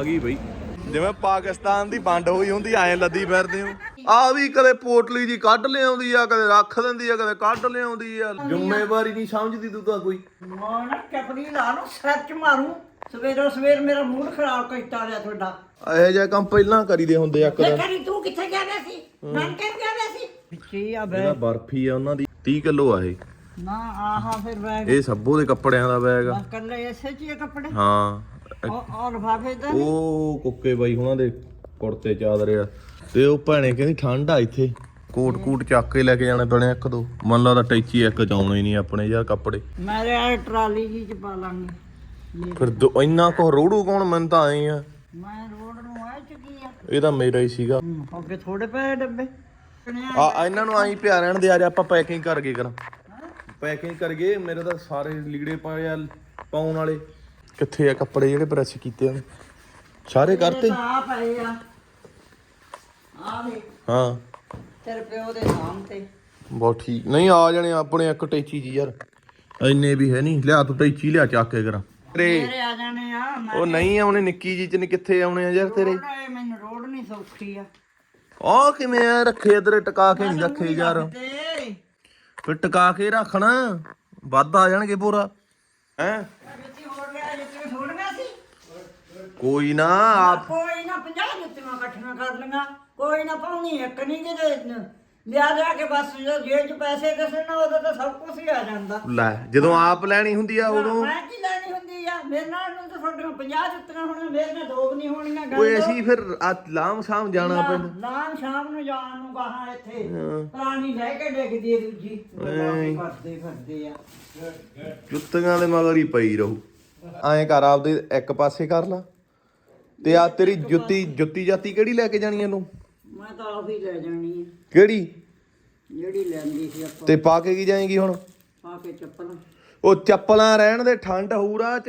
ਆ ਗਈ ਬਈ। ਜਿਵੇਂ ਪਾਕਿਸਤਾਨ ਦੀ ਵੰਡ ਹੋਈ ਹੁੰਦੀ ਐ ਲੱਦੀ ਫਿਰਦੇ ਹੋ। ਆ ਵੀ ਕਦੇ ਪੋਟਲੀ ਜੀ ਕੱਢ ਲਿਆਉਂਦੀ ਆ ਕਦੇ ਰੱਖ ਦਿੰਦੀ ਆ ਕਦੇ ਕੱਢ ਲਿਆਉਂਦੀ ਆ। ਜ਼ਿੰਮੇਵਾਰੀ ਨਹੀਂ ਸਮਝਦੀ ਤੂੰ ਤਾਂ ਕੋਈ। ਮਾਣਾ ਕਪੜੀ ਲਾ ਨੂੰ ਸੱਚ ਮਾਰੂ। ਸਵੇਰੋ ਸਵੇਰ ਮੇਰਾ ਮੂਡ ਖਰਾਬ ਕੀਤਾ ਲਿਆ ਤੁਹਾਡਾ। ਇਹੋ ਜਿਹਾ ਕੰਮ ਪਹਿਲਾਂ ਕਰੀਦੇ ਹੁੰਦੇ ਆ ਕਦੇ ਕਰੀ ਤੂੰ ਕਿੱਥੇ ਗਿਆ ਵੇ ਸੀ? ਨਾਨਕੇ ਗਿਆ ਵੇ ਸੀ? ਵਿੱਚੇ ਆ ਇਹਦਾ ਬਰਫੀ ਆ ਉਹਨਾਂ ਦੀ 30 ਕਿਲੋ ਆ ਇਹ। ਨਾ ਆਹਾ ਫਿਰ ਬੈਗ ਇਹ ਸੱਬੋ ਦੇ ਕੱਪੜਿਆਂ ਦਾ ਬੈਗ ਆ। ਕੱਲੇ ਐਸੇ ਚ ਹੀ ਕੱਪੜੇ? ਹਾਂ। ਔਰ ਭਾਵੇਂ ਦਾ ਉਹ ਕੁੱਕੇ ਬਾਈ ਉਹਨਾਂ ਦੇ ਕੁੜਤੇ ਚਾਦਰੇ ਆ। ਤੇ ਉਹ ਭੈਣੇ ਕਹਿੰਦੀ ਠੰਡ ਆ ਇੱਥੇ। ਕੋਟ ਕੂਟ ਚੱਕ ਕੇ ਲੈ ਕੇ ਜਾਣੇ ਪੈਣੇ ਇੱਕ ਦੋ। ਮਨ ਲੱਗਦਾ ਟੈਚੀ ਇੱਕ ਚ ਆਉਣੇ ਹੀ ਨਹੀਂ ਆਪਣੇ ਯਾਰ ਕੱਪੜੇ। ਮੇਰੇ ਆ ਟਰਾਲੀ ਜੀ ਚ ਪਾ ਲਾਂਗੇ। ਫਿਰ ਦੋ- ਇੰਨਾ ਕੋ ਰੋੜੂ ਕੌਣ? ਮੈਂ ਤਾਂ ਆਏ ਆ। ਮੈਂ ਰੋਡ ਨੂੰ ਆ ਚੁੱਕੀ ਆ। ਇਹ ਤਾਂ ਮੇਰਾ ਹੀ ਸੀਗਾ। ਹੂੰ, ਅੱਗੇ ਥੋੜੇ ਪਏ ਡੱਬੇ। ਆ ਆ ਇਹਨਾਂ ਨੂੰ ਆਈ ਪਿਆ ਰਹਿਣ ਦੇ ਆ ਜਾ ਆਪਾਂ ਪੈਕਿੰਗ ਕਰ। ਗਏ ਕਰਾਂ ਪੈਕਿੰਗ ਕਰ ਗਏ ਮੇਰੇ ਤਾਂ ਸਾਰੇ ਲੀੜੇ ਪਾਏ ਆ ਪਾਉਣ ਵਾਲੇ। ਕਿੱਥੇ ਆ ਕੱਪੜੇ ਜਿਹੜੇ ਪ੍ਰੈਸ ਕੀਤੇ ਆ? ਸਾਰੇ ਕਰਤੇ? ਆ ਪਏ ਆ। ਆ ਵੇ ਹਾਂ। ਤੇਰੇ ਪਿਓ ਦੇ ਨਾਮ ਤੇ। ਬਹੁਤ ਠੀਕ। ਨਹੀਂ ਆ ਜਾਣੇ ਆਪਣੇ ਇੱਕ ਟੈਚੀ ਜੀ ਯਾਰ। ਇੰਨੇ ਵੀ ਹੈ ਨਹੀਂ। ਲਿਆ ਤੂੰ ਟੈਚੀ ਲਿਆ ਚੱਕ ਕੇ ਕਰਾਂ। ਤੇਰੇ। ਆ ਜਾਣੇ ਆ ਮੈਂ ਉਹ ਨਹੀਂ ਆਉਣੇ ਨਿੱਕੀ ਜੀ ਚ ਨੇ ਕਿੱਥੇ ਆਉਣੇ ਆ ਯਾਰ ਤੇਰੇ? ਰੋਡ ਮੈਨੂੰ ਰੋਡ ਨਹੀਂ ਸੌਖੀ ਆ। ਆ ਕਿਵੇਂ ਆ? ਰੱਖੇ ਤੇਰੇ ਟਿਕਾ ਕੇ ਨਹੀਂ ਰੱਖੇ ਯਾਰ। ਤੇ ਫਿਰ ਟਿਕਾ ਕੇ ਰੱਖਣਾ। ਵੱਧ ਆ ਜਾਣਗੇ ਪੂਰਾ। ਹੈ ਜਿੱਤੀ ਹੋਰ ਲਿਆ ਜਿੱਤੀ ਥੋੜੀਆਂ ਸੀ ਕੋਈ ਨਾ ਆਪ ਕੋਈ ਨਾ 50 ਜੁੱਤੀਆਂ ਇਕੱਠੀਆਂ ਕਰ ਲਈਆਂ। ਕੋਈ ਨਾ ਪਾਉਣੀ ਇੱਕ ਨਹੀਂ ਕਿਤੇ ਲਿਆ ਲਿਆ ਕੇ ਬਸ ਜੋ ਜੇਬ 'ਚ ਪੈਸੇ ਕਿਸੇ ਨਾ ਉਦੋਂ ਤਾਂ ਸਭ ਕੁਝ ਹੀ ਆ ਜਾਂਦਾ। ਲੈ ਜਦੋਂ ਆਪ ਲੈਣੀ ਹੁੰਦੀ ਆ ਉਦੋਂ। ਮੈਂ ਕੀ ਲੈਣੀ ਹੁੰਦੀ ਆ? ਮੇਰੇ ਨਾਲ ਨੂੰ ਤਾਂ ਤੁਹਾਡੀਆਂ 50 ਜੁੱਤੀਆਂ ਹੋਣੀਆਂ ਮੇਰੇ ਨਾਲ ਦੋ ਵੀ ਨਹੀਂ ਹੋਣੀਆਂ ਗੱਲ ਓਏ ਅਸੀਂ ਫਿਰ ਆ ਲਾਮ ਸਾਮ ਜਾਣਾ ਪੈਂਦਾ ਲਾਮ ਸ਼ਾਮ ਨੂੰ ਜਾਣ ਨੂੰ ਕਹਾ ਇੱਥੇ। ਪੁਰਾਣੀ ਲੈ ਕੇ ਡਿੱਗਦੀ ਹੈ ਦੂਜੀ। ਕਰਦੇ ਫਿਰਦੇ ਆ। ਜੁੱਤੀਆਂ ਦੇ ਮਗਰ ਹੀ ਪਈ ਰਹੂ। ਐਂ ਕਰ ਆਪਦੇ ਇੱਕ ਪਾਸੇ ਕਰ ਲਾ। ਤੇ ਆ ਤੇਰੀ ਜੁੱਤੀ ਜੁੱਤੀ ਜਾਤੀ ਕਿਹੜੀ ਲੈ ਕੇ ਜਾਣੀ ਇਹਨੂੰ ਮੈਂ ਤਾਂ ਆਪ ਹੀ ਲੈ ਜਾਣੀ ਆ। ਕਿਹੜੀ? ਜਿਹੜੀ ਲੈਂਦੀ ਸੀ ਆਪਾਂ। ਤੇ ਪਾ ਕੇ ਕੀ ਜਾਏਗੀ ਹੁਣ? ਪਾ ਕੇ ਚੱਪਲ। ਉਹ ਚੱਪਲਾਂ ਰਹਿਣ ਦੇ ਠੰਡ ਹੂਰਾ ਚ।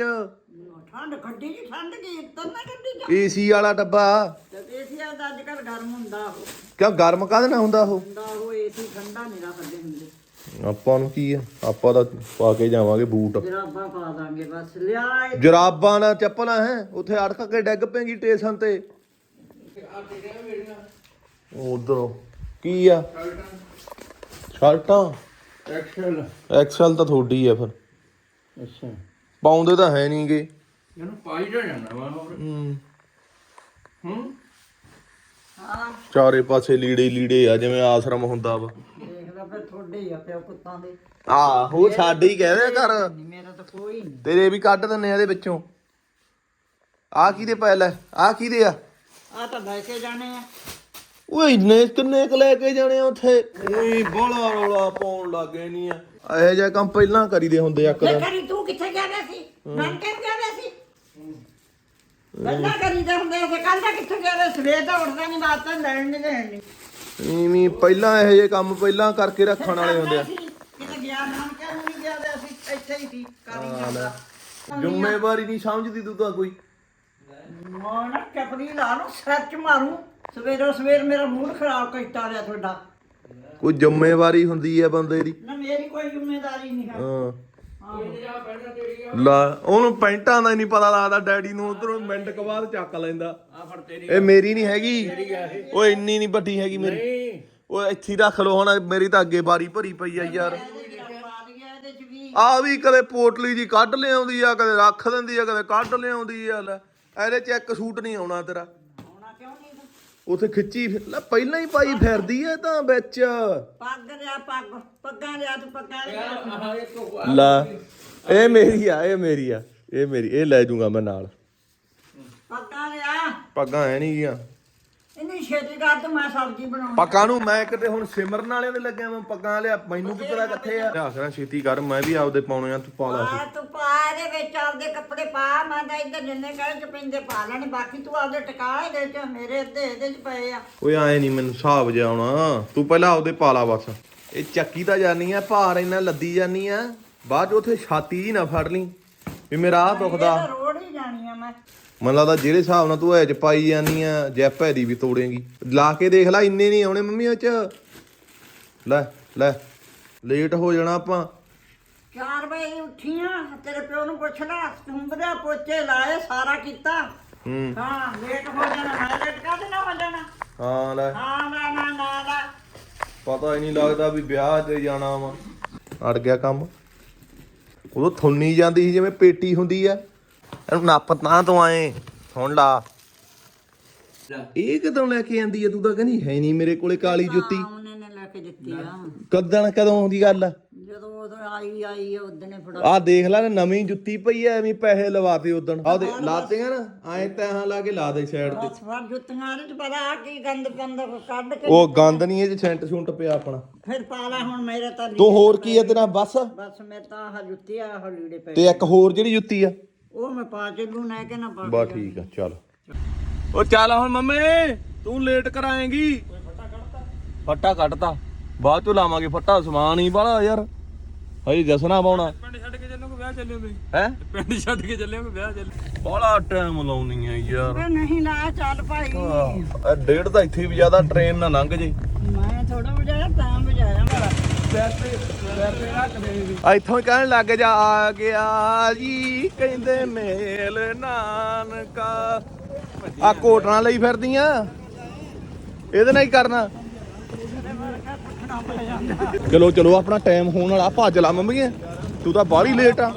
ਠੰਡ ਖੱਡੀ ਜੀ ਠੰਡ ਕੀ ਤਾਂ ਨਾ ਗੱਡੀ ਚ ਏਸੀ ਵਾਲਾ ਡੱਬਾ। ਤੇ ਏਸੀਆ ਦਾ ਅੱਜ ਕੱਲ ਗਰਮ ਹੁੰਦਾ ਉਹ। ਕਿਉਂ ਗਰਮ ਕਾਹਦੇ ਨਾਲ ਹੁੰਦਾ ਉਹ? ਹੁੰਦਾ ਉਹ ਏਸੀ ਠੰਡਾ ਨਹੀਂ ਰੱਖਦੇ ਹੁੰਦੇ। ਆਪਾਂ ਨੂੰ ਕੀ ਆ? ਆਪਾਂ ਤਾਂ ਪਾ ਕੇ ਜਾਵਾਂਗੇ ਬੂਟ। ਜਰਾਬਾਂ ਪਾ ਦਾਂਗੇ ਬਸ। ਲਿਆ ਇਹ। ਜਰਾਬਾਂ ਨਾਲ ਚੱਪਲਾਂ ਹੈ? ਉੱਥੇ ਅੜਕ ਕੇ ਡਿੱਗ ਪੈਂਗੀ ਸਟੇਸ਼ਨ ਤੇ। ਉਧਰੋਂ ਕੀ ਆ? ਸ਼ਰਟਾਂ। ਐਕਸਲ। ਐਕਸਲ ਤਾਂ ਤੁਹਾਡੀ ਆ ਫਿਰ। ਅੱਛਾ। ਪਾਉਂਦੇ ਤਾਂ ਹੈ ਨਹੀਂਗੇ ਇਹਨੂੰ ਪਾਈ ਜਾ ਜਾਂਦਾ ਵਾ ਹੋਰ ਹੂੰ। ਹੂੰ। ਹਾਂ। ਚਾਰੇ ਪਾਸੇ ਲੀੜੇ ਲੀੜੇ ਆ ਜਿਵੇਂ ਆਸ਼ਰਮ ਹੁੰਦਾ ਵਾ। ਦੇਖਦਾ ਫਿਰ ਤੁਹਾਡੇ ਹੀ ਆ ਪਿਓ ਕੁੱਤਾਂ ਦੇ। ਆਹੋ ਸਾਡੇ ਹੀ ਕਹਦੇ ਕਰ ਨਹੀਂ ਮੇਰਾ ਤਾਂ ਕੋਈ ਨਹੀਂ। ਤੇਰੇ ਵੀ ਕੱਢ ਦਿੰਨੇ ਆ ਇਹਦੇ ਵਿੱਚੋਂ। ਆ ਕਿਹਦੇ ਪੈ ਲੈ ਆ ਕਿਹਦੇ ਆ? ਆ ਤਾਂ ਲੈ ਕੇ ਜਾਣੇ ਆ। ਓਏ ਇੰਨੇ ਕਿੰਨੇ ਕ ਲੈ ਕੇ ਜਾਣੇ ਆ ਉੱਥੇ? ਓਏ ਬੋਲਾ ਰੋਲਾ ਪਾਉਣ ਲੱਗੇ ਨਹੀਂ ਆ। ਇਹੋ ਜਿਹਾ ਕੰਮ ਪਹਿਲਾਂ ਕਰੀਦੇ ਹੁੰਦੇ ਆ ਇਹ ਕਦੇ ਕਰੀ ਤੂੰ ਕਿੱਥੇ ਗਿਆ ਵੇ ਸੀ? ਨਾਨਕੇ ਗਿਆ ਵੇ ਸੀ। ਗੱਲਾਂ ਕਰੀਦੇ ਹੁੰਦੇ ਸੀ ਕੱਲ ਦਾ ਕਿੱਥੇ ਗਿਆ ਵੇ ਸਵੇਰ ਦਾ ਉੱਠਦਾ ਨਹੀਂ ਬਾਤ ਤਾਂ ਲੈਣ ਨਹੀਂ ਦੇਣ ਨਹੀਂ ਇਵੇਂ ਪਹਿਲਾਂ ਇਹੋ ਜਿਹੇ ਕੰਮ ਪਹਿਲਾਂ ਕਰਕੇ ਰੱਖਣ ਵਾਲੇ ਹੁੰਦੇ ਆ। ਕਿਤੇ ਗਿਆ ਨਾਨਕੇ ਨੂੰ ਨਹੀਂ ਗਿਆ ਵੇ ਅਸੀਂ ਇੱਥੇ ਹੀ ਸੀ ਕਰੀ ਜਾਂਦਾ ਜ਼ਿੰਮੇਵਾਰੀ ਨਹੀਂ ਸਮਝਦੀ ਤੂੰ ਤਾਂ ਕੋਈ। ਮਾਣਾ ਕਪੜੀ ਲਾ ਨੂੰ ਸੱਚ ਮਾਰੂ। ਸਵੇਰੋ ਸਵੇਰ ਮੇਰਾ ਮੂਡ ਖਰਾਬ ਕੀਤਾ ਲਿਆ ਤੁਹਾਡਾ। ਕੋਈ ਜ਼ਿੰਮੇਵਾਰੀ ਹੁੰਦੀ ਆ ਬੰਦੇ ਦੀ। ਨਾ ਮੇਰੀ ਕੋਈ ਜ਼ਿੰਮੇਵਾਰੀ ਨਹੀਂ ਹੈ। ਹਾਂ। ਲਾ, ਉਹਨੂੰ ਪੈਂਟਾਂ ਦਾ ਹੀ ਨਹੀਂ ਪਤਾ ਲੱਗਦਾ, ਡੈਡੀ ਨੂੰ ਉਧਰੋਂ ਮਿੰਟ ਕ ਬਾਅਦ ਚੱਕ ਲੈਂਦਾ। ਆ ਫੜ ਤੇਰੀ ਇਹ ਮੇਰੀ ਨਹੀਂ ਹੈਗੀ। ਉਹ ਇੰਨੀ ਨਹੀਂ ਵੱਡੀ ਹੈਗੀ ਮੇਰੀ। ਉਹ ਇੱਥੇ ਰੱਖ ਲੋ ਹੁਣ, ਮੇਰੀ ਤਾਂ ਅੱਗੇ ਬਾਰੀ ਭਰੀ ਪਈ ਆ ਯਾਰ। ਆ ਵੀ ਕਦੇ ਪੋਟਲੀ ਜੀ ਕੱਢ ਲਿਆਉਂਦੀ ਆ, ਕਦੇ ਰੱਖ ਦਿੰਦੀ ਆ, ਕਦੇ ਕੱਢ ਲਿਆਉਂਦੀ ਆ। ਲੈ, ਇਹਦੇ ਚ ਇੱਕ ਸੂਟ ਨਹੀਂ ਆਉਣਾ ਤੇਰਾ। ਉਥੇ ਖਿੱਚੀ ਫਿਰ- ਲੈ ਪਹਿਲਾਂ ਹੀ ਪਾਈ ਫਿਰਦੀ ਐ ਤਾਂ ਵਿੱਚ। ਪੱਗ ਲਿਆ ਪੱਗ ਪੱਗਾਂ ਲਿਆ ਤੂੰ ਪੱਗਾਂ ਲਿਆ। ਲੈ। ਇਹ ਮੇਰੀ ਆ ਇਹ ਮੇਰੀ ਆ ਇਹ ਮੇਰੀ ਇਹ ਲੈ ਜਾਊਂਗਾ ਮੈਂ ਨਾਲ। ਪੱਗਾਂ ਲਿਆ। ਪੱਗਾਂ ਐ ਨਹੀਂ ਗਿਆ। ਇੰਨੀ ਛੇਤੀ ਕਰ ਤੂੰ ਮੈਂ ਸਬਜ਼ੀ ਬਣਾਉਂ ਪੱਗਾਂ ਨੂੰ ਮੈਂ ਕਿਤੇ ਹੁਣ ਸਿਮਰਨ ਵਾਲਿਆਂ ਦੇ ਲੱਗਿਆ ਮੈਂ ਪੱਗਾਂ ਲਿਆ ਮੈਨੂੰ ਕੀ ਪਤਾ ਕਿੱਥੇ ਆ। ਲਿਆ ਕਰਾਂ ਛੇਤੀ ਕਰ ਮੈਂ ਵੀ ਆਪਦੇ ਪਾਉਣੇ ਆ ਤੂੰ ਪਾ ਲਾ ਆ ਤੂੰ ਪਾ ਇਹਦੇ ਵਿੱਚ ਆਪਦੇ ਕੱਪੜੇ ਪਾ ਮੈਂ ਤਾਂ ਇੱਧਰ ਜਿੰਨੇ ਕਹੇ ਚ ਪੈਂਦੇ ਪਾ ਲੈਣੇ ਬਾਕੀ ਤੂੰ ਆਪਦੇ ਟਿਕਾ ਇਹਦੇ ਚ ਮੇਰੇ ਅੱਧੇ ਇਹਦੇ ਚ ਪਏ ਆ। ਓਏ ਆਏ ਨਹੀਂ ਮੈਨੂੰ ਹਿਸਾਬ ਜਿਹਾ ਆਉਣਾ। ਤੂੰ ਪਹਿਲਾਂ ਆਪਦੇ ਪਾ ਲਾ ਬਸ। ਇਹ ਚੱਕੀ ਤਾਂ ਜਾਨੀ ਆ ਭਾਰ ਇੰਨਾ ਲੱਦੀ ਜਾਨੀ ਆ। ਬਾਅਦ ਚ ਉਥੇ ਛਾਤੀ ਜੀ ਨਾ ਫੜ ਲਈ ਵੀ ਮੇਰਾ ਆ ਦੁਖਦਾ ਇਹ ਤਾਂ ਰੋੜ ਹੀ ਜਾਣੀ ਆ ਮੈਂ। ਮੈਨੂੰ ਲੱਗਦਾ ਜਿਹੜੇ ਹਿਸਾਬ ਨਾਲ ਤੂੰ ਐ ਚ ਪਾਈ ਜਾਨੀ ਆ ਜੈਪ ਦੀ ਵੀ ਤੋੜੇਂਗੀ। ਲਾ ਕੇ ਦੇਖ ਲੈ ਇੰਨੇ ਨਹੀਂ ਆਉਣੇ ਮੰਮੀ ਉਹ ਚ। ਲੈ ਲੈ ਲੇਟ ਹੋ ਜਾਣਾ ਆਪਾਂ। 4 ਵਜੇ ਉੱਠੀਆਂ ਤੇਰੇ ਪਿਓ ਨੂੰ ਪੁੱਛ ਲੈ ਸੁੰਬਰਿਆ ਪੋਚੇ ਲਾਏ ਸਾਰਾ ਕੀਤਾ। ਹੂੰ। ਹਾਂ ਲੇਟ ਹੋ ਜਾਣਾ ਮੈਂ ਲੇਟ ਕਾਹਦੇ ਨਾਲ ਹੋ ਜਾਣਾ? ਹਾਂ ਲੈ। ਹਾਂ ਨਾ ਨਾ ਨਾ ਨਾ। ਪਤਾ ਹੀ ਨਹੀਂ ਲੱਗਦਾ ਵੀ ਵਿਆਹ ਤੇ ਜਾਣਾ ਵਾ। ਅੜ ਗਿਆ ਕੰਮ। ਉਦੋਂ ਥੁੰਨੀ ਜਾਂਦੀ ਸੀ ਜਿਵੇਂ ਪੇਟੀ ਹੁੰਦੀ ਆ। ਇਹਨੂੰ ਨੱਪ ਤਾਂ ਤੋਂ ਆਏ। ਹੁਣ ਲਾ। ਇਹ ਕਦੋਂ ਲੈ ਕੇ ਆਂਦੀ ਆ ਤੂੰ ਤਾਂ ਕਹਿੰਦੀ ਹੈ ਨਹੀਂ ਮੇਰੇ ਕੋਲੇ ਕਾਲੀ ਜੁੱਤੀ। ਉਹਨੇ ਨੇ ਲੈ ਕੇ ਦਿੱਤੀ ਆ। ਕਦਣ ਕਦੋਂ ਦੀ ਗੱਲ ਆ? ਜਦੋਂ ਉਦੋਂ ਆਈ ਆਈ ਉਦਨੇ ਫੜਾ। ਆਹ ਦੇਖ ਲੈ ਨਵੀਂ ਜੁੱਤੀ ਪਈ ਐ ਐਵੇਂ ਪੈਸੇ ਲਵਾਤੇ ਉਦਣ ਆਹ ਦੇ ਲਾਤੇ ਆ ਨਾ ਐ ਤਹਾਂ ਲਾ ਕੇ ਲਾ ਦੇ ਸਾਈਡ ਤੇ। ਬਸ ਫਰ ਜੁੱਤੀਆਂ ਦੇ ਚ ਪਤਾ ਆ ਕੀ ਗੰਦ ਪੰਦ ਕੱਢ ਕੇ ਉਹ ਗੰਦ ਨਹੀਂ ਇਹ ਸੈਂਟ ਸੁੰਟ ਪਿਆ ਆਪਣਾ। ਫਿਰ ਪਾ ਲੈ ਹੁਣ ਮੇਰੇ ਤਾਂ ਤੂੰ ਹੋਰ ਕੀ ਐ ਤੇਰਾ ਬਸ? ਬਸ ਮੇਰੇ ਤਾਂ ਆਹ ਜੁੱਤੀ ਆ ਆਹ ਲੀੜੇ ਪੈ ਤੇ ਇੱਕ ਹੋਰ ਜਿਹੜੀ ਜੁੱਤੀ ਆ? ਉਹ ਮੈਂ ਪਾ ਚੱਲੂ ਨਾ ਕਿ ਨਾ ਪਾ ਬਾ ਠੀਕ ਆ ਚੱਲ। ਉਹ ਚੱਲ ਹੁਣ ਮੰਮੀ ਤੂੰ ਲੇਟ ਕਰਾਏਂਗੀ। ਫੱਟਾ ਕੱਢਤਾ। ਬਾਅਦ ਚ ਲਾਵਾਂਗੇ ਫੱਟਾ ਸਮਾਨ ਹੀ ਬਾਲਾ ਯਾਰ। ਹਜੇ ਜਸਨਾ ਪਾਉਣਾ। ਪਿੰਡ ਛੱਡ ਕੇ ਚੱਲੋਗੇ ਵਿਆਹ ਚੱਲਿਓ ਤੁਸੀਂ? ਹੈ? ਪਿੰਡ ਛੱਡ ਕੇ ਚੱਲਿਓਗੇ ਵਿਆਹ ਚੱਲ? ਬਾਲਾ ਟਾਈਮ ਲਾਉਣੀ ਆ ਯਾਰ ਨਹੀਂ ਲਾ ਚੱਲ ਭਾਈ। ਆ ਡੇਢ ਤਾਂ ਇੱਥੇ ਵੀ ਜ਼ਿਆਦਾ ਟ੍ਰੇਨ ਨਾ ਲੰਘ ਜੇ। ਮੈਂ ਥੋੜਾ ਵਜਾਇਆ ਤਾਂ ਵਜਾਇਆ ਮੇਰਾ ਆ ਇੱਥੋਂ ਹੀ ਕਹਿਣ ਲੱਗ ਜਾ ਆ ਗਿਆ ਜੀ, ਕਹਿੰਦੇ ਮੇਲ ਨਾਨਕਾ। ਆ ਕੋਟਣਾ ਲਈ ਫਿਰਦੀਆਂ। ਇਹਦੇ ਨਾਲ ਹੀ ਕਰਨਾ। ਚਲੋ ਚਲੋ, ਆਪਣਾ ਟਾਈਮ ਹੋਣ ਵਾਲਾ ਭੱਜ ਲਾ ਮੰਮੀਏ ਤੂੰ ਤਾਂ ਬਾਹਲੀ ਲੇਟ ਆ।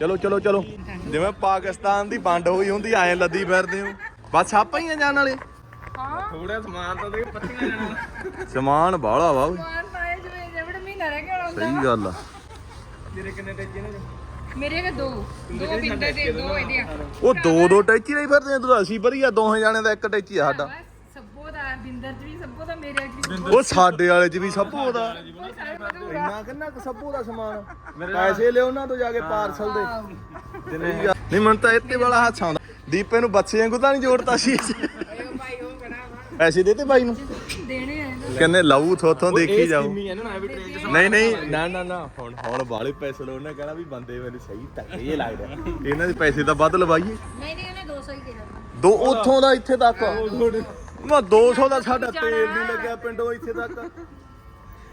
ਚਲੋ ਚਲੋ ਚਲੋ। ਜਿਵੇਂ ਪਾਕਿਸਤਾਨ ਦੀ ਵੰਡ ਹੋਈ ਹੁੰਦੀ, ਐ ਲੱਦੀ ਫਿਰਦੇ ਹੋ। ਬਸ ਆਪਾਂ ਹੀ ਆ ਜਾਣ ਵਾਲੇ। ਥੋੜਾ ਸਮਾਨ ਤਾਂ ਦੇ ਪੱਤੀਆਂ ਜਾਣਾ ਸਮਾਨ ਬਾਹਲਾ ਵਾ ਓਏ। ਪਾਏ ਜਿਵੇਂ ਜਿਹੜਾ ਮਹੀਨਾ ਰਹਿ ਗਿਆ ਹੁਣ ਸਹੀ ਗੱਲ ਆ। ਤੇਰੇ ਕਿੰਨੇ ਟੈਚੇ ਨੇ ਮੇਰੇ ਕੇ ਦੋ। ਦੋ ਬਿੰਦੇ ਦੇ ਦੋ ਇਹਦੀਆਂ। ਉਹ ਦੋ ਦੋ ਟੈਚੀ ਲਈ ਫਿਰਦੇ ਤੂੰ ਅਸੀਂ ਵਧੀਆ ਦੋਹੇ ਜਾਣੇ ਦਾ ਇੱਕ ਟੈਚੀ ਆ ਸਾਡਾ। ਸੱਬੋ ਦਾ ਬਿੰਦਰ ਚ ਵੀ ਸੱਬੋ ਦਾ ਮੇਰੇ ਵੀ ਉਹ ਸਾਡੇ ਵਾਲੇ ਚ ਵੀ ਸੱਭੂ ਦਾ। ਇੰਨਾ ਕਿੰਨਾ ਕੁ ਸੱਭੂ ਦਾ ਸਮਾਨ? ਪੈਸੇ ਲਿਓ ਉਹਨਾਂ ਤੋਂ ਜਾ ਕੇ ਪਾਰਸਲ ਦੇ। ਨਹੀਂ ਮਨ ਤਾਂ ਇੱਥੇ ਵਾਲਾ ਹੱਥ ਆਉਂਦਾ। ਦੀਪੇ ਨੂੰ ਬੱਚੇ ਵਾਂਗੂ ਤਾਂ ਨਹੀਂ ਜੋੜਤਾ ਸੀ। ਪੈਸੇ ਦੇਤੇ ਬਾਈ ਨੂੰ? ਦੇਣੇ ਆ। ਕਹਿੰਦੇ ਲਾਊ ਥੋਥੋਂ ਦੇਖੀ ਜਾਓ ਨਾ ਵੀ ਟ੍ਰੇਨ ਨਹੀਂ ਨਹੀਂ। ਨਾ ਨਾ ਨਾ ਹੁਣ ਹੁਣ ਬਾਲੇ ਪੈਸੇ ਲੋ ਉਹਨੇ ਕਹਿਣਾ ਵੀ ਬੰਦੇ ਮੈਨੂੰ ਸਹੀ ਧੱਕੇ ਜੇ ਲੱਗਦਾ ਇਹਨਾਂ ਦੇ ਪੈਸੇ ਤਾਂ ਵੱਧ ਲਵਾਈਏ। ਨਹੀਂ ਨਹੀਂ ਉਹਨੇ 200 ਹੀ ਕਿਹਾ। ਦੋ ਉੱਥੋਂ ਦਾ ਇੱਥੇ ਤੱਕ ਮੈਂ 200 ਦਾ ਸਾਡਾ ਤੇਲ ਨਹੀਂ ਲੱਗਿਆ ਪਿੰਡੋਂ ਇੱਥੇ ਤੱਕ।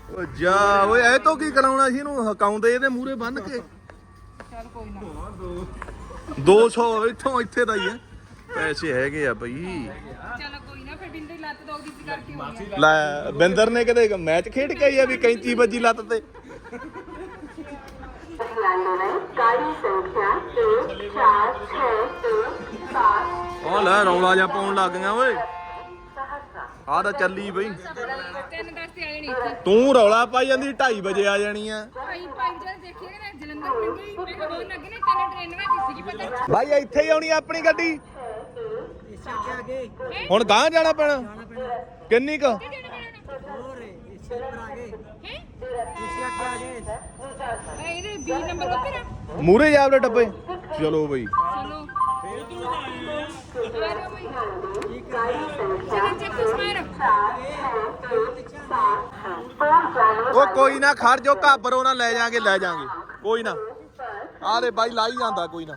ਓ ਜਾ ਓਏ ਐ ਤੋਂ ਕੀ ਕਰਾਉਣਾ ਸੀ ਇਹਨੂੰ? ਹਕਾਉਂਦੇ ਇਹਦੇ ਮੂਹਰੇ ਬੰਨ ਕੇ। ਚੱਲ ਕੋਈ ਨਾ। 200 ਇੱਥੋਂ ਇੱਥੇ ਦਾ ਹੀ ਹੈ ਪੈਸੇ ਹੈਗੇ ਆ ਬਈ। ਚੱਲ ਕੋਈ ਲੈ ਬਿੰਦਰ ਨੇ ਕਦੇ ਮੈਚ ਖੇਡ ਕੇ ਆਈ ਆ ਵੀ ਕੈਂਚੀ ਵੱਜੀ ਲੱਤ ਤੇ? ਉਹ ਲੈ ਰੌਲਾ ਜਾਂ ਪਾਉਣ ਲੱਗ ਗਈਆਂ ਓਏ। ਆਹ ਤਾਂ ਚੱਲੀ ਬਈ। ਤੂੰ ਰੌਲਾ ਪਾਈ ਜਾਂਦੀ 2:30 ਵਜੇ ਆ ਜਾਣੀ ਆ। ਭਾਈ ਇੱਥੇ ਹੀ ਆਉਣੀ ਆਪਣੀ ਗੱਡੀ? ਹੁਣ ਗਾਂ ਜਾਣਾ ਪੈਣਾ? ਕਿੰਨੀ ਕੁ? ਇਹਦੇ 20 ਨੰਬਰ ਉੱਤੇ ਨਾ ਮੂਰੇ ਜਾ ਆਪਣੇ ਡੱਬੇ। ਚਲੋ ਬਈ। ਚਲੋ ਆ ਬਈ ਚਲੋ ਚੱਕ ਸਮਾਰ ਉਹ ਕੋਈ ਨਾ, ਖੜ ਜੋ ਘਾਬਰੋ ਨਾ, ਲੈ ਜਾਾਂਗੇ ਲੈ ਜਾਾਂਗੇ। ਕੋਈ ਨਾ। ਆਹ ਦੇ ਬਾਈ ਲਾਈ ਜਾਂਦਾ, ਕੋਈ ਨਾ।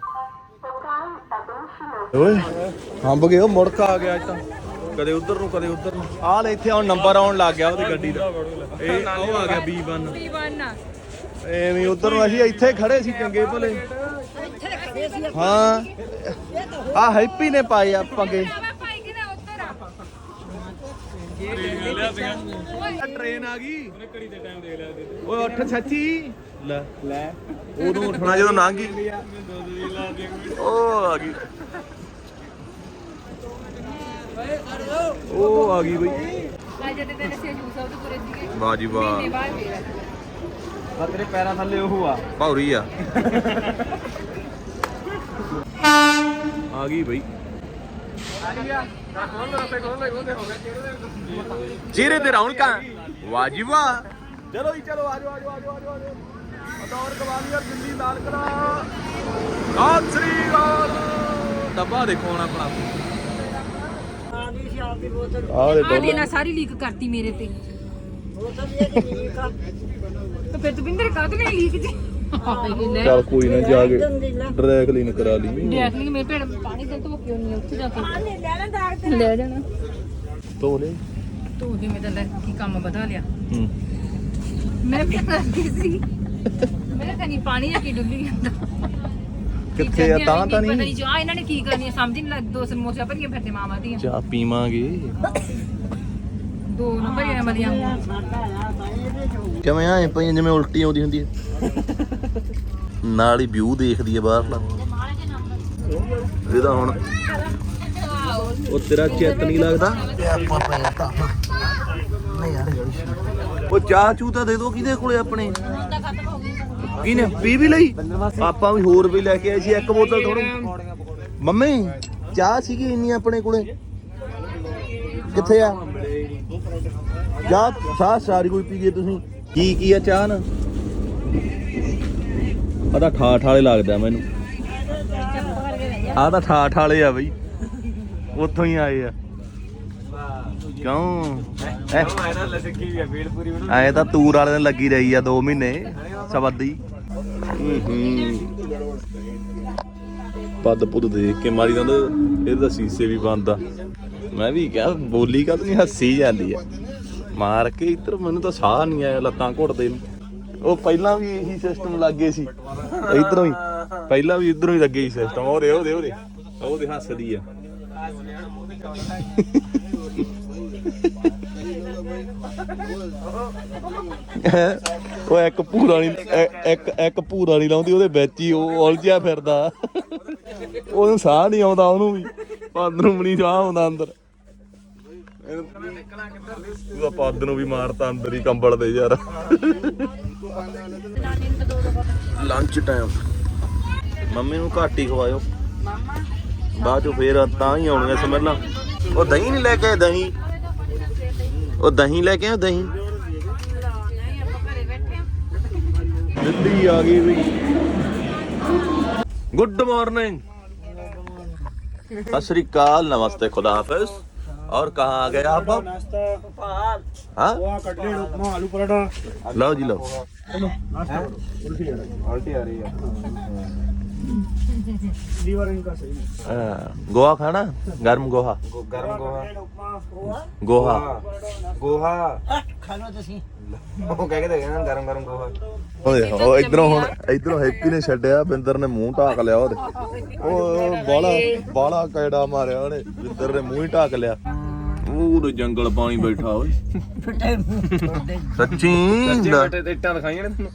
ਓਏ ਹੰਬ ਗਏ ਉਹ ਮੁੜਕਾ ਆ ਗਿਆ ਅੱਜ ਤਾਂ। ਕਦੇ ਉਧਰ ਨੂੰ ਕਦੇ ਉਧਰ ਨੂੰ। ਆ ਲੈ ਇੱਥੇ ਹੁਣ ਨੰਬਰ ਆਉਣ ਲੱਗ ਗਿਆ ਉਹਦੀ ਗੱਡੀ ਦਾ। ਇਹ ਉਹ ਆ ਗਿਆ B1 B1 ਆ ਐਵੇਂ ਉਧਰ ਨੂੰ ਅਸੀਂ ਇੱਥੇ ਖੜੇ ਸੀ ਚੰਗੇ ਭਲੇ। ਹਾਂ। ਆ ਹੈਪੀ ਨੇ ਪਾਏ ਆ ਪੰਗੇ ਟ੍ਰੇਨ ਆ ਗਈ। ਓਏ ਉੱਠ ਸੱਚੀ ਲੈ। ਲੈ। ਉਦੋਂ ਉੱਠਣਾ ਜਦੋਂ ਲੰਘ ਗਈ। ਉਹ ਆ ਗਈ। ਉਹ ਆ ਗਈ ਬਈ। ਅੱਜ ਤੇ ਤੇਰੇ ਸੇ ਜੂਸ ਆਉਂ ਤੁਰੇ ਸੀਗੇ ਵਾਹ ਜੀ ਵਾਹ। ਮਹੀਨੇ ਬਾਅਦ ਫੇਰ ਆ। ਤੇਰੇ ਪੈਰਾਂ ਥੱਲੇ ਉਹ ਆ। ਭੌਰੀ ਆ। ਆ ਗਈ ਬਈ। ਚਿਹਰੇ ਤੇ ਰੌਣਕਾਂ। ਵਾਹ ਜੀ ਵਾਹ। ਚਲੋ ਜੀ ਚਲੋ ਆਜੋ ਆਜੋ ਆਜੋ ਆਜੋ ਅਦੌਰ ਗਵਾਲੀਅਰ ਦਿੱਲੀ ਲਾਲ ਕਲਾ ਆਸਰੀ ਗਾਲ ਡੱਬਾ ਦੇਖੋ ਹੁਣ ਆਪਣਾ। ਦੀ ਆਹ ਦੇ ਆ ਦੇਣਾ ਸਾਰੀ ਲੀਕ ਕਰਤੀ ਮੇਰੇ ਤੇ। ਤੇ ਫਿਰ ਤੂੰ ਬਿੰਦਰ ਕਾਹਦੇ ਲਈ ਲੀਕ ਜੀ? ਚੱਲ ਕੋਈ ਨਾ ਜਾ ਕੇ ਦੰਦੀ ਲੈ ਡਰੈ ਕਲੀਨ ਕਰਾ ਲਈ। ਦੇਖ ਲਈ ਮੇਰੇ ਭੇੜ ਪਾਣੀ ਤੇ ਧੋ ਕਿਉਂ ਨਹੀਂ ਉੱਥੇ ਜਾ ਕੇ। ਲੈ ਜਾਣਾ। ਧੋ ਲੈ। ਧੋ ਦੇ ਮੈਂ ਤਾਂ ਲੈ ਕੀ ਕੰਮ ਵਧਾ ਲਿਆ। ਹੂੰ। ਮੈਂ ਵੀ ਕਰਦੀ ਸੀ। ਮੈਂ ਤਾਂ ਨਹੀਂ ਪਾਣੀ ਆ ਕੀ ਡੁੱਲੀ ਜਾਂਦਾ? ਕਿੱਥੇ ਆ? ਤਾਂ ਤਾਂ ਪਤਾ ਨਹੀਂ। ਨਹੀਂ ਜੋ ਇਹਨਾਂ ਨੇ ਕੀ ਕਰਨੀ ਆ, ਸਮਝ ਹੀ ਨਹੀਂ ਲੱਗ ਦੋ ਸਮੋਸੇ ਭਰੀਆਂ ਫਿਰਦੇ ਮਾਮਾ ਦੀਆਂ ਚਾਹ ਪੀਵਾਂਗੇ। ਦੋ ਨਾ ਭਰੀਆਂ ਮਲੀਆਂ ਕਿਵੇਂ ਆਏ ਪਈ ਜਿਵੇਂ ਉਲਟੀ ਆਉਂਦੀ ਹੁੰਦੀ ਹੈ ਨਾਲ ਹੀ ਵਿਊ ਦੇਖਦੀ ਹੈ ਬਾਹਰਲਾ। ਇਹਦਾ ਹੁਣ ਉਹ ਤੇਰਾ ਚਿੱਤ ਨਹੀਂ ਲੱਗਦਾ? ਉਹ ਚਾਹ ਚੂ ਤਾਂ ਦੇ ਦੋ ਕਿਹਦੇ ਕੋਲੇ ਆਪਣੇ? ਕਿਨੇ ਪੀ ਵੀ ਲਈ? ਆਪਾਂ ਵੀ ਹੋਰ ਵੀ ਲੈ ਕੇ ਆਏ ਸੀ ਇੱਕ ਬੋਤਲ ਥੋੜੀ ਮੰਮੀ ਚਾਹ ਸੀਗੀ ਇੰਨੀ ਆਪਣੇ ਕੋਲੇ? ਕਿੱਥੇ ਆ? ਚਾਹ ਚਾਹ ਸਾਰੀ ਕੋਈ ਪੀ ਗਏ ਤੁਸੀਂ? ਕੀ ਕੀ ਆ ਚਾਹ ਨਾ? ਆ ਤਾਂ ਠਾਠ ਵਾਲੇ ਲੱਗਦਾ ਮੈਨੂੰ। ਆ ਤਾਂ ਠਾਠ ਵਾਲੇ ਆ ਬਈ। ਉੱਥੋਂ ਹੀ ਆਏ ਆ। ਕਿਉਂ? ਐ ਤਾਂ ਤੂਰ ਵਾਲੇ ਦਿਨ ਲੱਗੀ ਰਹੀ ਆ 2 ਮਹੀਨੇ ਸਬੱਦੀ ਪੱਦ ਪੁੱਦ ਦੇਖ ਕੇ ਮਾਰੀ ਜਾਂਦਾ, ਇਹਦੇ ਸੀਸੇ ਵੀ ਬੰਦ ਮੈਂ ਵੀ ਕਿਹਾ, ਬੋਲੀ ਕਦ ਨਹੀਂ ਹੱਸੀ ਜਾਂਦੀ ਆ। ਮਾਰ ਕੇ ਇੱਧਰ ਮੈਨੂੰ ਤਾਂ ਸਾਹ ਨਹੀਂ ਆਇਆ, ਲੱਤਾਂ ਘੁੱਟਦੇ ਨੂੰ। ਉਹ ਪਹਿਲਾਂ ਵੀ ਇਹੀ ਸਿਸਟਮ ਲੱਗੇ ਸੀ, ਇਧਰੋਂ ਹੀ। ਪਹਿਲਾਂ ਵੀ ਇਧਰੋਂ ਹੀ ਲੱਗੇ ਸੀ ਸਿਸਟਮ ਉਹਦੇ ਉਹਦੇ ਉਹਦੇ ਉਹਦੇ ਹੱਸਦੀ ਆ। ਉਹ ਇੱਕ ਭੂਰਾ ਨਹੀਂ ਇੱਕ ਇੱਕ ਪੂਰਾ ਨਹੀਂ ਲਾਉਂਦੀ, ਉਹਦੇ ਵਿੱਚ ਹੀ ਉਹ ਉਲਝਿਆ ਫਿਰਦਾ। ਉਹਨੂੰ ਸਾਹ ਨਹੀਂ ਆਉਂਦਾ, ਉਹਨੂੰ ਵੀ। ਪੱਦ ਨੂੰ ਨਹੀਂ ਸਾਹ ਆਉਂਦਾ ਅੰਦਰ। ਉਹਦਾ ਪੱਦ ਨੂੰ ਵੀ ਮਾਰਤਾ ਅੰਦਰ ਹੀ ਕੰਬਲ ਦੇ ਯਾਰ। ਲੰਚ ਟਾਈਮ ਮੰਮੀ ਨੂੰ ਘੱਟ ਹੀ ਖਵਾਇਓ। ਬਾਅਦ ਚੋਂ ਫੇਰ ਤਾਂ ਹੀ ਆਉਣੀਆਂ ਸਮਰਨਾ ਉਹ ਦਹੀਂ ਨਹੀਂ ਲੈ ਕੇ ਦਹੀਂ? ਉਹ ਦਹੀਂ ਲੈ ਕੇ ਆਏ, ਦਹੀਂ? ਦਿੱਲੀ ਆ ਗਈ ਵੀ ਗੁੱਡ ਮਾਰਨਿੰਗ सत श्री अकाल नमस्ते खुदा हाफिज और कहाँ आ गए आप अब? हाँ ਕਟਲੇਟ ਉਪਮਾ ਆਲੂ ਪਰਾਠਾ लो जी लो ਉਲਟੀ ਆ ਰਹੀ ਆ ਲੀਵਰ ਇਨਕਾ ਸਹੀ हाँ, गोहा खाना गर्म गोहा ਗਰਮ ਗੋਹਾ गोहा ਗੋਹਾ ਖਾ ਲਓ ਤੁਸੀਂ ਉਹ ਕਹਿ ਕੇ ਦੇ ਨਾ ਗਰਮ ਗਰਮ ਗੋਹਾ। ਓਏ ਉਹ ਇਧਰੋਂ ਹੁਣ ਇਧਰੋਂ ਹੈਪੀ ਨੇ ਛੱਡਿਆ ਬਿੰਦਰ ਨੇ ਮੂੰਹ ਢਾਕ ਲਿਆ ਉਹਦੇ। ਉਹ ਬਾਲਾ ਬਾਲਾ ਕੈੜਾ ਮਾਰਿਆ ਉਹਨੇ ਬਿੰਦਰ ਨੇ ਮੂੰਹ ਹੀ ਢਾਕ ਲਿਆ। ਉਹ ਤੇ ਜੰਗਲ ਪਾਣੀ ਬੈਠਾ ਓਏ। ਸੱਚੀ? ਦਾ- ਤੇ ਇੱਟਾਂ ਦਿਖਾਈਆਂ ਨੇ ਤੈਨੂੰ।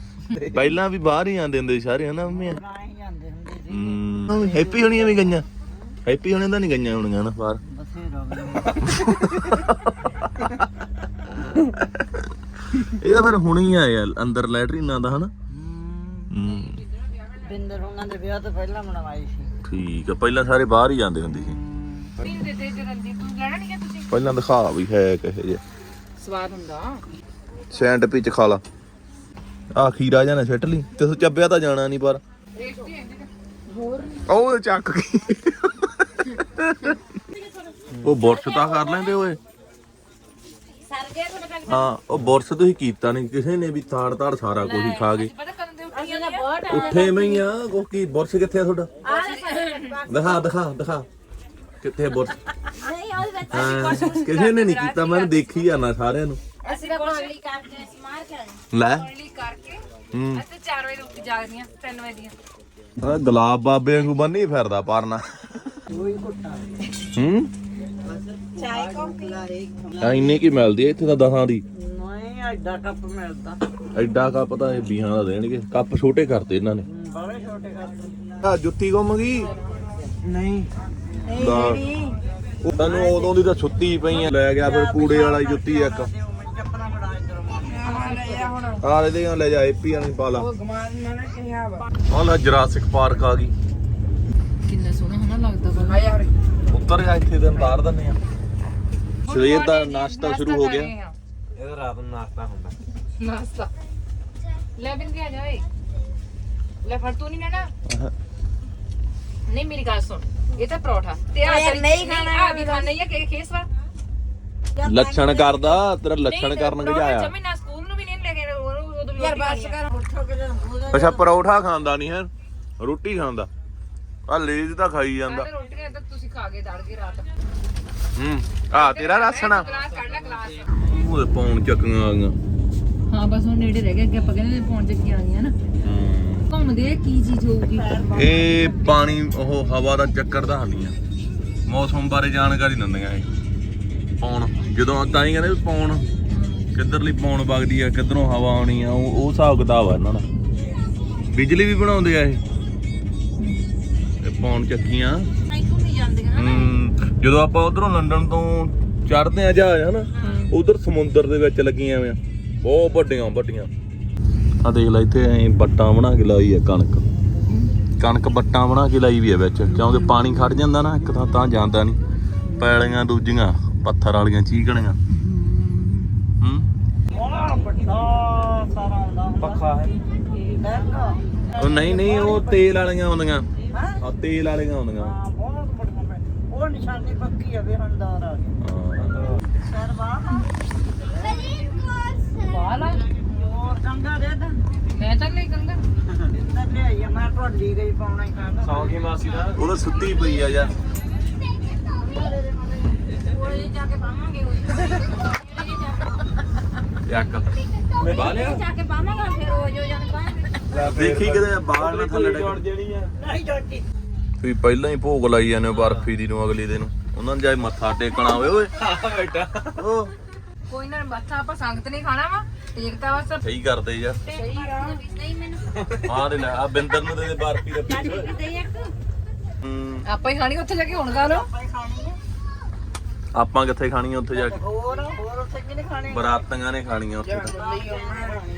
ਪਹਿਲਾਂ ਵੀ ਬਾਹਰ ਹੀ ਆਂਦੇ ਹੁੰਦੇ ਸੀ ਸਾਰੇ ਹਨਾ ਮੰਮੀ? ਜਾਂਦੇ ਹੁੰਦੇ ਸੀ। ਹੂੰ ਹੈਪੀ ਹੋਣੀਆਂ ਵੀ ਗਈਆਂ। ਹੈਪੀ ਹੋਣੇ ਤਾਂ ਨਹੀਂ ਗਈਆਂ ਹੋਣੀਆਂ ਨਾ ਬਾਹਰ। ਇਹ ਤਾਂ ਫਿਰ ਹੁਣੇ ਹੀ ਆਇਆ ਅੰਦਰ ਲੈਟਰੀਨਾਂ ਦਾ ਹਨਾ? ਹੂੰ। ਬਿੰਦਰ ਉਹਨਾਂ ਦੇ ਵਿਆਹ ਤੋਂ ਪਹਿਲਾਂ ਬਣਵਾਈ ਸੀ। ਠੀਕ ਆ ਪਹਿਲਾਂ ਸਾਰੇ ਬਾਹਰ ਹੀ ਜਾਂਦੇ ਹੁੰਦੇ ਸੀ। ਦੇ ਤੂੰ ਨਹੀਂ ਤੁਸੀਂ? ਪਹਿਲਾਂ ਦਿਖਾ ਵੀ ਹੈ ਕਿਹੇ ਜੇ ਸਵਾਦ ਹੁੰਦਾ। ਸੈਂਡ ਪਿਚ ਖਾ ਲਾ। ਆ ਖੀਰਾ ਜਾਣਾ ਛੱਟ ਲਈ ਤੇ ਚੱਬਿਆ ਤਾਂ ਜਾਣਾ ਨਹੀਂ ਪਰ। ਉਹ ਚੱਕ ਗਈ ਉਹ ਬੁਰਸ਼ ਤਾਂ ਕਰ ਲੈਂਦੇ ਓਏ। ਹਾਂ ਉਹ ਬੁਰਸ਼ ਤੁਸੀਂ ਕੀਤਾ ਨਹੀਂ ਕਿਸੇ ਨੇ ਵੀ ਤਾੜ ਤਾੜ ਸਾਰਾ ਕੁਝ ਹੀ ਖਾ ਗਏ। ਪਤਾ ਕਦੋਂ ਦੇ ਉੱਠੀਆਂ ਨੇ ਉੱਥੇ ਮੈਂ ਹੀ ਆ ਉਹ ਕੀ ਬੁਰਸ਼ ਕਿੱਥੇ ਆ ਤੁਹਾਡਾ? ਦਿਖਾ ਦਿਖਾ ਦਿਖਾ ਕਿੱਥੇ ਬੁਰਸ਼? ਹਾਂ ਕਿਸੇ ਨੇ ਨਹੀਂ ਕੀਤਾ ਮੈਨੂੰ ਦੇਖੀ ਜਾਣਾ ਸਾਰਿਆਂ ਨੂੰ। ਅਸੀਂ ਤਾਂ ਪੌੜੀ ਕਰਕੇ ਸਮਾਰ ਕੇ ਲੈ। ਪੌੜੀ ਕਰਕੇ ਹੂੰ। ਅਸੀਂ 4 ਵਜੇ ਉੱਠ ਜਾਗਦੀਆਂ 3 ਵਜੇ ਦੀਆਂ। ਆ ਗੁਲਾਬ ਬਾਬੇ ਵਾਂਗੂ ਬੰਨੀ ਫਿਰਦਾ ਪਰਨਾ। ਹੂੰ? ਚਾਹ ਕਾਫੀ ਆ ਇੰਨੇ ਕੀ ਮਿਲਦੀ ਇੱਥੇ ਤਾਂ ਦਹਾਂ ਦੀ? ਨਹੀਂ ਐਡਾ ਕੱਪ ਮਿਲਦਾ। ਐਡਾ ਕੱਪ ਤਾਂ ਇਹ 20 ਦਾ ਦੇਣਗੇ। ਕੱਪ ਛੋਟੇ ਕਰਤੇ ਇਹਨਾਂ ਨੇ। ਬੜੇ ਛੋਟੇ ਕੱਪ ਆ ਜੁੱਤੀ ਗੁੰਮ ਗਈ? ਨਹੀਂ। ਉਹ ਤੈਨੂੰ ਉਦੋਂ ਦੀ ਤਾਂ ਸੁੱਤੀ ਪਈ ਆ। ਲੈ ਗਿਆ ਫਿਰ ਕੂੜੇ ਵਾਲਾ ਜੁੱਤੀ ਇੱਕ। ਆ ਲੈ ਦੇ ਲੈ ਜਾ ਏਪੀ ਵਾਲੀ ਪਾ ਲਾ। ਆ ਲੈ ਜਰਾਸਿਕ ਪਾਰਕ ਆ ਗਈ। ਕਿੰਨਾ ਸੋਹਣਾ ਉੱਤਰ ਜਾ ਇੱਥੇ ਤੇ ਉਤਾਰ ਦਿੰਨੇ ਆ। ਸਵੇਰ ਦਾ ਨਾਸ਼ਤਾ ਸ਼ੁਰੂ ਹੋ ਗਿਆ। ਇਹਦਾ ਰਾਤ ਨੂੰ ਨਾਸ਼ਤਾ ਹੁੰਦਾ। ਨਾਸਤਾ। ਲੈ ਬਿੰਦੀ ਆ ਜਾਏ ਲੈ ਫੜ ਤੂੰ ਨਹੀਂ ਲੈਣਾ? ਨਹੀਂ ਮੇਰੀ ਗੱਲ ਸੁਣ। ਇਹ ਤਾਂ ਪਰੌਠਾ। ਤੇ ਆ ਨਹੀਂ ਖਾਣਾ ਆ ਵੀ ਖਾਣਾ ਹੀ ਆ ਕਿ ਖੇਸਵਾ ਲੱਛਣ ਕਰਦਾ ਤੇਰਾ ਲੱਛਣ ਕਰਨ ਗਜਾਇਆ ਜਮੀ ਨਾ ਸਕੂਲ ਨੂੰ ਵੀ ਨਹੀਂ ਲੈ ਕੇ ਉਹ ਉਦੋਂ ਯਾਰ ਬਸ ਕਰ ਉੱਠੋ ਕਿ ਉਹਦਾ ਅੱਛਾ ਪਰੌਠਾ ਖਾਂਦਾ ਨਹੀਂ ਹੈ ਰੋਟੀ ਖਾਂਦਾ। ਆ ਲੇਜ ਤਾਂ ਖਾਈ ਜਾਂਦਾ। ਰੋਟੀਆਂ ਤਾਂ ਤੁਸੀਂ ਖਾ ਕੇ ਦੜ ਕੇ ਰਾਤ। ਹੂੰ ਆ ਤੇਰਾ ਰਾਸਣ ਆ ਗਲਾਸ ਕੱਢ ਲੈ ਗਲਾਸ। ਉਹਦੇ ਪੌਣ ਚੱਕੀਆਂ ਆ ਗਈਆਂ। ਹਾਂ ਬਸ ਉਹ ਨੇੜੇ ਰਹਿ ਗਿਆ ਅੱਗੇ ਆਪਾਂ ਕਹਿੰਦੇ ਪਹੁੰਚ ਚੱਕੀ ਆ ਗਈਆਂ ਨਾ। ਹੂੰ। ਘੁੰਮਦੇ ਆ, ਕੀ ਚੀਜ਼ ਹੋਊਗੀ? ਇਹ ਪਾਣੀ ਉਹ ਹਵਾ ਦਾ ਚੱਕਰ ਦਾ ਹਾਲੀਆਂ ਮੌਸਮ ਬਾਰੇ ਜਾਣਕਾਰੀ ਦਿੰਦੀਆਂ ਇਹ। ਪੌਣ ਜਦੋਂ ਤਾਂ ਹੀ ਕਹਿੰਦੇ ਪੌਣ ਕਿੱਧਰਲੀ ਪੌਣ ਵਗਦੀ ਆ ਕਿੱਧਰੋਂ ਹਵਾ ਆਉਣੀ ਆ ਉਹ ਉਹ ਹਿਸਾਬ ਕਿਤਾਬ ਆ ਇਹਨਾਂ ਦਾ। ਬਿਜਲੀ ਵੀ ਬਣਾਉਂਦੇ ਆ ਇਹ। ਪੌਣ ਚੱਕੀਆਂ। ਆਈ ਘੁੰਮੀ ਜਾਂਦੀਆਂ ਹਮ, ਜਦੋਂ ਆਪਾਂ ਉਧਰੋਂ ਲੰਡਨ ਤੋਂ ਚੜਦੇ ਆ ਜਹਾਜ਼ ਹਨਾ ਉਧਰ ਸਮੁੰਦਰ ਦੇ ਵਿੱਚ ਲੱਗੀਆਂ ਆ ਬਹੁਤ ਵੱਡੀਆਂ ਵੱਡੀਆਂ। ਆ ਦੇਖ ਲੈ ਇੱਥੇ ਐ ਬੱਟਾਂ ਬਣਾ ਕੇ ਲਾਈ ਆ ਕਣਕ। ਕਣਕ ਬੱਟਾਂ ਬਣਾ ਕੇ ਲਾਈ ਵੀ ਆ ਵਿੱਚ। ਕਿਉਂਕਿ ਪਾਣੀ ਖੜ ਜਾਂਦਾ ਨਾ ਇੱਕ ਤਾਂ ਤਾਂ ਜਾਂਦਾ ਨਹੀਂ। ਪੈਲੀਆਂ ਦੂਜੀਆਂ ਪੱਥਰ ਵਾਲੀਆਂ ਚੀਕਣੀਆਂ। ਹੂੰ। ਪੱਖਾ ਉਹ ਨਹੀਂ ਨਹੀਂ ਉਹ ਤੇਲ ਵਾਲੀਆਂ ਆਉਂਦੀਆਂ ਹਾਂ। ਆ ਤੇਲ ਵਾਲੀਆਂ ਆਉਂਦੀਆਂ ਹਾਂ ਬਹੁਤ ਬੜੀਆਂ ਮੈਂ ਉਹ ਨਿਸ਼ਾਨੀ ਪੱਕੀ ਆ ਵਿਹਣਦਾਰ ਆ ਹਾਂ। ਸਰਵਾਹ ਵਾਲਾ ਹੋਰ ਕੰਗਾ ਦੇ ਦੇ ਮੈਂ ਤਾਂ ਨਹੀਂ ਕੰਗਾ ਇੰਦਰ ਲਿਆਈ ਆ, ਮੈਂ ਢੋਲੀ ਗਈ ਪਾਉਣਾ ਹੀ ਕਹਿੰਦਾ ਸੌਂ ਗਈ ਮਾਸੀ ਦਾ। ਉਹ ਤਾਂ ਸੁੱਤੀ ਪਈ ਆ ਯਾਰ। ਕੋਈ ਜਾ ਕੇ ਪਾਵਾਂਗੇ ਇੱਕ ਬਾਲਿਆ ਜਾ ਕੇ ਪਾਵਾਂਗਾ ਫਿਰ ਉਹ ਜੋ ਜਾਣ ਪਾਵਾਂਗੇ ਦੇਖੀ ਕਿਤੇ ਬਾਲ ਨਾ ਥੱਲੇ ਜੋੜ ਡਿੱਗ ਜਣੀ ਆ। ਨਹੀਂ ਜੋਟੀ ਤੁਸੀਂ ਪਹਿਲਾਂ ਹੀ ਭੋਗ ਲਾਈ ਜਾਂਦੇ ਹੋ ਬਰਫੀ ਦੀ ਨੂੰ ਅਗਲੀ ਦਿਨ ਉਹਨਾਂ ਨੂੰ ਜਾਏ ਮੱਥਾ ਟੇਕਣਾ ਹੋਵੇ ਓਏ। ਹਾਂ ਬੇਟਾ। ਉਹ ਕੋਈ ਨਾ ਬੱਚਾ ਆਪਾਂ ਸੰਗਤ ਨਹੀਂ ਖਾਣਾ ਵਾ। ਟੇਕਤਾ ਬਸ। ਸਹੀ ਕਰਦੇ ਯਾਰ। ਸਹੀ ਆ। ਨਹੀਂ ਮੈਨੂੰ ਆਹ ਦੇ ਲੈ ਆ ਬਿੰਦਰ ਨੂੰ ਦੇ ਦੇ ਬਰਫੀ ਦਾ ਪੀਸ ਹੂੰ ਆਪਾਂ ਹੀ ਖਾਣੀ ਉੱਥੇ ਜਾ ਕੇ ਹੁਣ ਖਾ ਲਓ। ਪਾਈ ਖਾਣੀ ਆ। ਆਪਾਂ ਕਿੱਥੇ ਖਾਣੀ ਆ ਉੱਥੇ ਜਾ ਕੇ? ਹੋਰ ਹੋਰ ਉੱਥੇ ਕਿਹਨੇ ਖਾਣੇ ਬਰਾਤਾਂ ਨੇ ਖਾਣੀਆਂ ਉੱਥੇ ਤਾਂ ਲਈ ਉਹਨਾਂ ਖਾਣੀ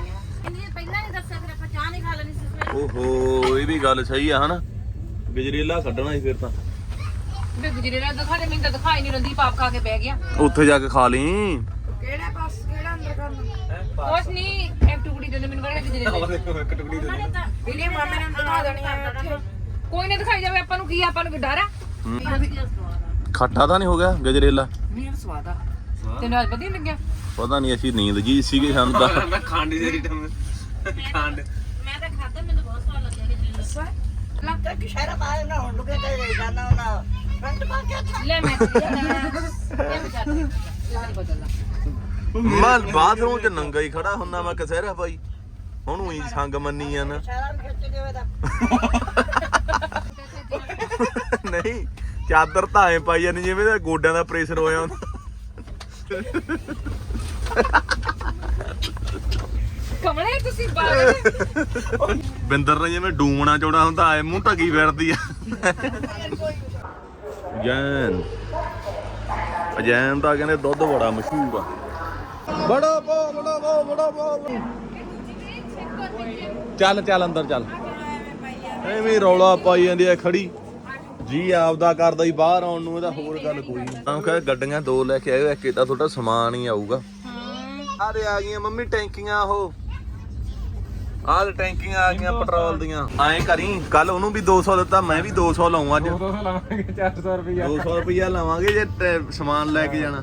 ਆ ਪਹਿਲਾਂ ਨਹੀਂ ਦੱਸਿਆ ਫਿਰ ਆਪਾਂ ਚਾਹ ਨਹੀਂ ਖਾ ਲੈਣੀ ਸੀ ਓਹੋ ਇਹ ਵੀ ਗੱਲ ਸਹੀ ਆ ਹਨਾ? ਗਜਰੇਲਾ ਕੱਢਣਾ ਸੀ ਫਿਰ ਤਾਂ। ਵੀ ਗੁਜਰੇ ਨਾਲ ਦਿਖਾ ਦੇ ਮੈਨੂੰ ਤਾਂ ਦਿਖਾਈ ਨਹੀਂ ਰੰਦੀ ਪਾਪ ਖਾ ਕੇ ਬਹਿ ਗਿਆ। ਉੱਥੇ ਜਾ ਕੇ ਖਾ ਲਈ। ਕਿਹੜੇ ਪਾਸ ਕਿਹੜਾ ਅੰਦਰ ਕਰਨਾ? ਕੁਛ ਨਹੀਂ ਇੱਕ ਟੁਕੜੀ ਦੇ ਦੇ ਮੈਨੂੰ ਕਹਿੰਦਾ ਗੁਜਰੇ ਦੇ ਇੱਕ ਟੁਕੜੀ ਦੇ ਇਹਨੇ ਮਾਮੇ ਨੇ ਦਿਖਾ ਦੇਣੀ ਆ ਉੱਥੇ। ਕੋਈ ਨਾ ਦਿਖਾਈ ਜਾਵੇ ਆਪਾਂ ਨੂੰ ਕੀ ਆ, ਆਪਾਂ ਨੂੰ ਕੀ ਡਰ ਆ। ਖੱਟਾ ਤਾਂ ਨਹੀਂ ਹੋ ਗਿਆ ਗਜਰੇਲਾ? ਮੀਰ ਸਵਾਦਾ ਤੈਨੂੰ ਅੱਜ ਵਧੀਆ ਲੱਗਿਆ? ਪਤਾ ਨਹੀਂ ਅਸੀਂ ਨੀਂਦ ਜੀ ਸੀਗੇ ਸਾਨੂੰ ਤਾਂ। ਮੈਂ ਖੰਡ ਦੇ ਰਿਟਮ ਖੰਡ ਮੈਂ ਤਾਂ ਖਾਦਾ ਮੈਨੂੰ ਬਹੁਤ ਸਵਾਦ ਲੱਗਿਆ ਨਾ ਹੁਣ ਲੁਕੇ ਜਾਣਾ ਉਹਨਾਂ ਪਾ ਕੇ ਥਾ ਲੈ ਮੈਂ ਮੈਂ ਬਾਥਰੂਮ 'ਚ ਨੰਗਾ ਹੀ ਖੜਾ ਹੁੰਨਾ ਮੈਂ ਕਸਹਿਰਾ ਭਾਈ ਹੁਣ ਉਹੀ ਸੰਗ ਮੰਨੀ ਆ ਨਾ ਖਿੱਚ ਨਹੀਂ ਚਾਦਰ ਤਾਂ ਐ ਪਾਈ ਜਾਂਦੀ ਜਿਵੇਂ ਦਾ ਗੋਡਿਆਂ ਦਾ ਪ੍ਰੈਸ਼ਰ ਹੋਇਆ ਹੁੰਦਾ। ਕਮਲੇ ਤੁਸੀਂ ਬਾਹਰ ਬਿੰਦਰ ਨੇ ਜਿਵੇਂ ਡੂਮਣਾ ਚੋੜਾ ਹੁੰਦਾ ਐ ਮੂੰਹ ਢਕੀ ਫਿਰਦੀ ਆ। ਜੈਨ। ਅਜੈਨ ਦਾ ਕਹਿੰਦੇ ਦੁੱਧ ਬੜਾ ਮਸ਼ਹੂਰ ਆ। ਬੜਾ ਪੋ ਬੜਾ ਪੋ ਬੜਾ ਪੋ ਚੱਲ ਚੱਲ ਅੰਦਰ ਚੱਲ। ਐਵੇਂ ਹੀ ਰੌਲਾ ਪਾਈ ਜਾਂਦੀ ਆ ਖੜੀ। ਜੀ ਆਪਦਾ ਕਰਦਾ ਹੀ ਬਾਹਰ ਆਉਣ ਨੂੰ ਇਹਦਾ ਹੋਰ ਗੱਲ ਕੋਈ ਨਹੀਂ। ਤਾਂ ਕਹੇ ਗੱਡੀਆਂ ਦੋ ਲੈ ਕੇ ਆਇਓ ਇੱਕ ਇਹਦਾ ਤੁਹਾਡਾ ਸਮਾਨ ਹੀ ਆਊਗਾ। ਆਰੇ ਆ ਗਈਆਂ ਮੰਮੀ ਟੈਂਕੀਆਂ ਉਹ। ਆਹ ਤੇ ਟੈਂਕੀਆਂ ਆ ਗਈਆਂ ਪੈਟਰੋਲ ਦੀਆਂ। ਐਂ ਕਰੀ ਕੱਲ ਉਹਨੂੰ ਵੀ 200 ਦਿੱਤਾ ਮੈਂ ਵੀ 200 ਲਾਉਂ ਅੱਜ। 200 ਲਾਵਾਂਗੇ 400 ਰੁਪਇਆ 200 ਰੁਪਇਆ ਲਾਵਾਂਗੇ ਜੇ ਟੈ- ਸਮਾਨ ਲੈ ਕੇ ਜਾਣਾ।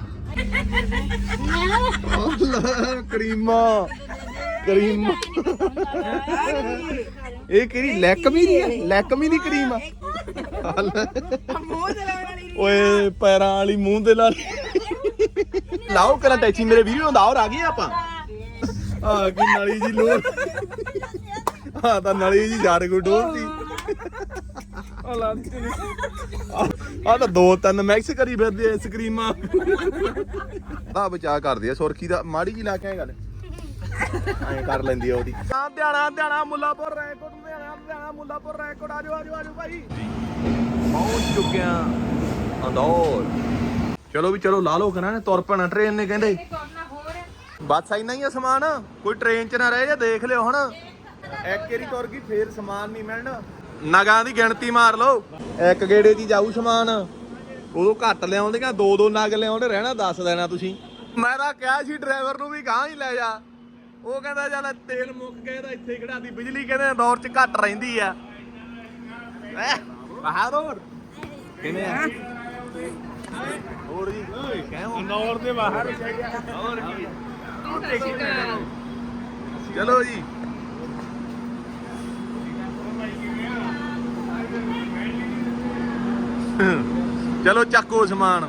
ਕਰੀਮਾ ਕਰੀਮਾ। ਇਹ ਕਿਹੜੀ ਲੈਕਮੀ ਦੀ ਹੈ? ਲੈਕਮੀ ਦੀ ਕਰੀਮ ਆ? ਓਏ ਪੈਰਾਂ ਵਾਲੀ ਮੂੰਹ ਦੇ ਨਾਲ। ਲਾਓ ਕਰਾਂ ਟੈਚੀ ਮੇਰੇ ਵੀਡੀਓ ਦਾ ਔਰ ਆ ਗਏ ਆਪਾਂ। ਆ ਕੀ ਨਲੀ ਜੀ ਲੋਰ। ਆ ਤਾਂ ਨਲੀ ਜੀ ਜੜ ਕੋ ਡੋਲਦੀ ਆ ਤਾਂ ਦੋ ਤਿੰਨ ਮੈਕਸ ਕਰੀ ਫਿਰਦੇ ਆ ਸਕਰੀਮਾਂ ਦਾ ਬਚਾ ਕਰਦੇ ਆ ਸੁਰਖੀ ਦਾ ਮਾੜੀ ਜੀ ਲਾ ਕੇ ਗੱਲ। ਐਂ ਕਰ ਲੈਂਦੀ ਆ ਉਹਦੀ। ਆ ਧਿਆਣਾ ਧਿਆਣਾ ਮੁੱਲਾਪੁਰ ਰੈਕੋਟ ਧਿਆਣਾ ਧਿਆਣਾ ਮੁੱਲਾਪੁਰ ਰੈਕੋਟ ਆਜੋ ਆਜੋ ਆਜੋ ਭਾਈ। ਪਹੁੰਚ ਚੁੱਕਿਆ ਅੰਦੌਰ। ਚਲੋ ਵੀ ਚਲੋ ਲਾ ਲੋ ਕਰਾਂ ਤੁਰ ਪੈਣਾ ਟ੍ਰੇਨ ਨੇ ਕਹਿੰਦੇ। ਬਸ ਇੰਨਾ ਹੀ ਆ ਸਮਾਨ? ਕੋਈ ਟ੍ਰੇਨ 'ਚ ਨਾ ਰਹਿ ਜਾ ਦੇਖ ਲਿਓ ਹੁਣ। ਇੱਕ ਵਾਰੀ ਤੁਰ ਗਈ ਫੇਰ ਸਮਾਨ ਨਹੀਂ ਮਿਲਣਾ। ਨਗਾਂ ਦੀ ਗਿਣਤੀ ਮਾਰ ਲਓ। ਇੱਕ ਗੇੜੇ ਦੀ ਜਾਊ ਸਮਾਨ। ਉਦੋਂ ਘੱਟ ਲਿਆਉਂਦੀਆਂ ਦੋ ਦੋ ਨਗ ਲਿਆਉਂਦੇ ਰਹਿਣਾ ਦੱਸ ਦੇਣਾ ਤੁਸੀਂ। ਮੈਂ ਤਾਂ ਕਿਹਾ ਸੀ ਡਰਾਈਵਰ ਨੂੰ ਵੀ ਗਾਂ ਹੀ ਲੈ ਜਾ। ਉਹ ਕਹਿੰਦਾ ਚੱਲ ਤੇਲ ਮੁੱਕ ਗਿਆ ਤਾਂ ਇੱਥੇ ਹੀ ਖੜਾਤੀ ਬਿਜਲੀ ਕਹਿੰਦੇ ਦੌਰ 'ਚ ਘੱਟ ਰਹਿੰਦੀ ਆ। ਐ ਬਹਾਦਰ ਕਿਵੇਂ ਆ? ਹੋਰ ਜੀ। ਕਹਿਓ ਨੌਰ ਦੇ ਬਾਹਰ। ਹੋਰ ਕੀ ਚਲੋ ਜੀ। ਚਲੋ ਚੱਕੋ ਸਮਾਨ।